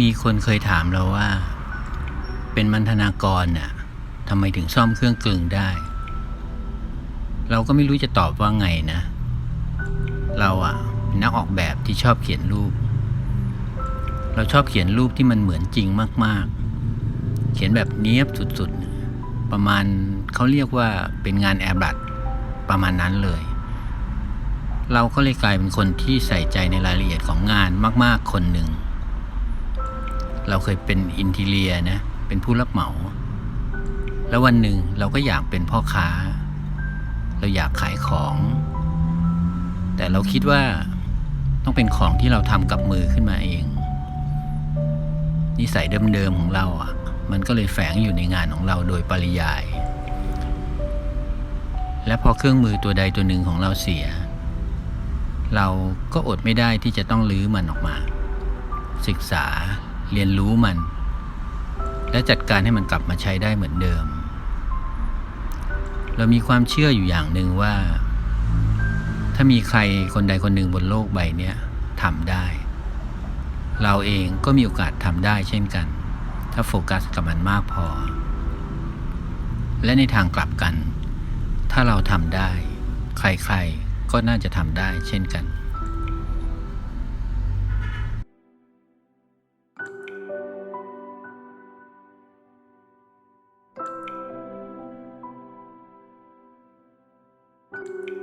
มีคนเคยถามเราว่า เป็นมันธนากรน่ะทำไมถึงซ่อมเครื่องกลึงได้ เราก็ไม่รู้จะตอบว่าไงนะ เราอะเป็นนักออกแบบที่ชอบเขียนรูป เราชอบเขียนรูปที่มันเหมือนจริงมาก ๆ เขียนแบบเนี้ยบสุดๆ ประมาณเขาเรียกว่าเป็นงานแอร์บัตประมาณนั้นเลย เราก็เลยกลายเป็นคนที่ใส่ใจในรายละเอียดของงานมาก ๆ คนหนึ่ง เราเคยเป็นอินทีเลียนะ เป็นผู้รับเหมา แล้ววันหนึ่งเราก็อยากเป็นพ่อค้า เราอยากขายของ แต่เราคิดว่าต้องเป็นของที่เราทำกับมือขึ้นมาเอง นิสัยเดิมๆของเราอะ มันก็เลยแฝงอยู่ในงานของเราโดยปริยาย และพอเครื่องมือตัวใดตัวหนึ่งของเราเสีย เราก็อดไม่ได้ที่จะต้องลื้อมันออกมา ศึกษา เรียนรู้มัน และจัดการให้มันกลับมาใช้ได้เหมือนเดิม เรามีความเชื่ออยู่อย่างหนึ่งว่า ถ้ามีใครคนใดคนหนึ่งบนโลกใบนี้ทำได้ เราเองก็มีโอกาสทำได้เช่นกัน ถ้าโฟกัสกับมันมากพอ และในทางกลับกัน ถ้าเราทำได้ ใครๆก็น่าจะทำได้เช่นกัน Thank you.